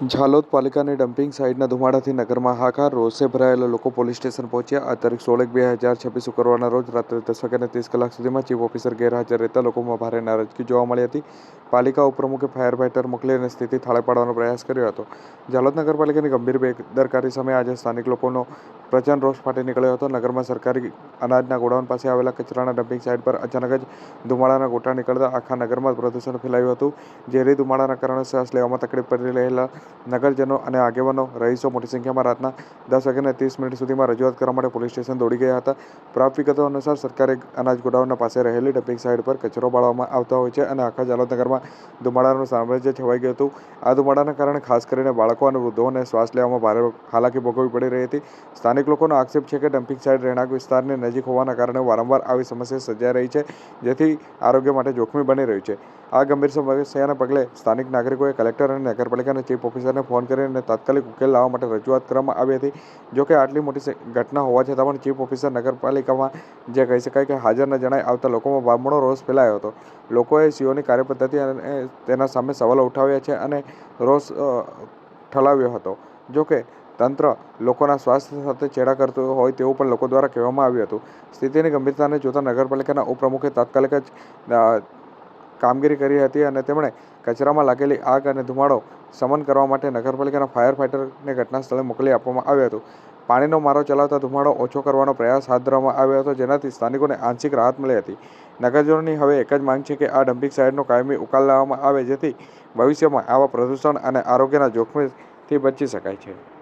ઝાલોદ પાલિકાની ડમ્પિંગ સાઇટના ધુમાડાથી નગરમાં હાકાર રોષે ભરાયેલા લોકો પોલીસ સ્ટેશન પહોંચ્યા. આ તારીખ સોળ એક બે હજાર છવ્વીસ શુક્રવારના રોજ રાત્રે દસ વાગ્યાને ત્રીસ કલાક સુધીમાં ચીફ ઓફિસર ગેરહાજર રહેતા લોકોમાં ભારે નારાજગી જોવા મળી હતી. પાલિકા ઉપપ્રમુખે ફાયર ફાઇટર મોકલી અને સ્થિતિ થાળે પાડવાનો પ્રયાસ કર્યો હતો. ઝાલોદ નગરપાલિકાની ગંભીર બેદરકારી સામે આજે સ્થાનિક લોકોનો પ્રચંડ રોષ ફાટી નીકળ્યો હતો. નગરમાં સરકારી અનાજના ગોડાઉન પાસે આવેલા કચરાના ડમ્પિંગ સાઇટ પર અચાનક જ ધુમાડાના ગોટા નીકળતા આખા નગરમાં પ્રદૂષણ ફેલાયું હતું. ઝેરી ધુમાડાના કારણે શ્વાસ લેવામાં તકલીફ પડી રહેલા નગરજનો અને આગેવાનો રહીશો મોટી સંખ્યામાં રાતના દસ વાગ્યાને ત્રીસ મિનિટ સુધીમાં રજૂઆત કરવા માટે પોલીસ સ્ટેશન દોડી ગયા હતા. પ્રાપ્ત વિગતો અનુસાર સરકારી અનાજ ગોડાઉનના પાસે રહેલી ડમ્પિંગ સાઇટ પર કચરો બાળવામાં આવતો હોય છે અને આખા જાલોદ નગરમાં ધુમાડાનું સામ્રાજ્ય છવાઈ ગયું હતું. આ ધુમાડાના કારણે ખાસ કરીને બાળકો અને વૃદ્ધોને શ્વાસ લેવામાં ભારે હાલાકી ભોગવવી પડી રહી હતી. સ્થાનિક લોકોનો આક્ષેપ છે કે ડમ્પિંગ સાઇટ રહેણાંક વિસ્તારની નજીક હોવાના કારણે વારંવાર આવી સમસ્યા સર્જાઈ રહી છે, જેથી આરોગ્ય માટે જોખમી બની રહ્યું છે. આ ગંભીર સમસ્યાના પગલે સ્થાનિક નાગરિકોએ કલેક્ટર અને નગરપાલિકાના ચીફ ઓફિસરને ફોન કરીને તાત્કાલિક ઉકેલ લાવવા માટે રજૂઆત કરવામાં આવી હતી. જોકે આટલી મોટી ઘટના હોવા છતાં પણ ચીફ ઓફિસર નગરપાલિકામાં જે કહી શકાય કે હાજર ન જણાય આવતા લોકોમાં બામણો રોષ ફેલાયો હતો. લોકોએ સીઓની કાર્યપદ્ધતિ અને તેના સામે સવાલો ઉઠાવ્યા છે અને રોષ ઠલાવ્યો હતો. જોકે તંત્ર લોકોના સ્વાસ્થ્ય સાથે ચેડા કરતું હોય તેવું પણ લોકો દ્વારા કહેવામાં આવ્યું હતું. સ્થિતિની ગંભીરતાને જોતા નગરપાલિકાના ઉપપ્રમુખે તાત્કાલિક જ કામગીરી કરી હતી અને તેમણે કચરામાં લાગેલી આગ અને ધુમાડો શમન કરવા માટે નગરપાલિકાના ફાયર ફાઇટરને ઘટના સ્થળે મોકલી આપવામાં આવ્યું હતું. પાણીનો મારો ચલાવતા ધુમાડો ઓછો કરવાનો પ્રયાસ હાથ ધરવામાં આવ્યો હતો, જેનાથી સ્થાનિકોને આંશિક રાહત મળી હતી. નગરજનોની હવે એક જ માંગ છે કે આ ડમ્પિંગ સાઇટનો કાયમી ઉકાલ લાવવામાં આવે, જેથી ભવિષ્યમાં આવા પ્રદૂષણ અને આરોગ્યના જોખમથી બચી શકાય છે.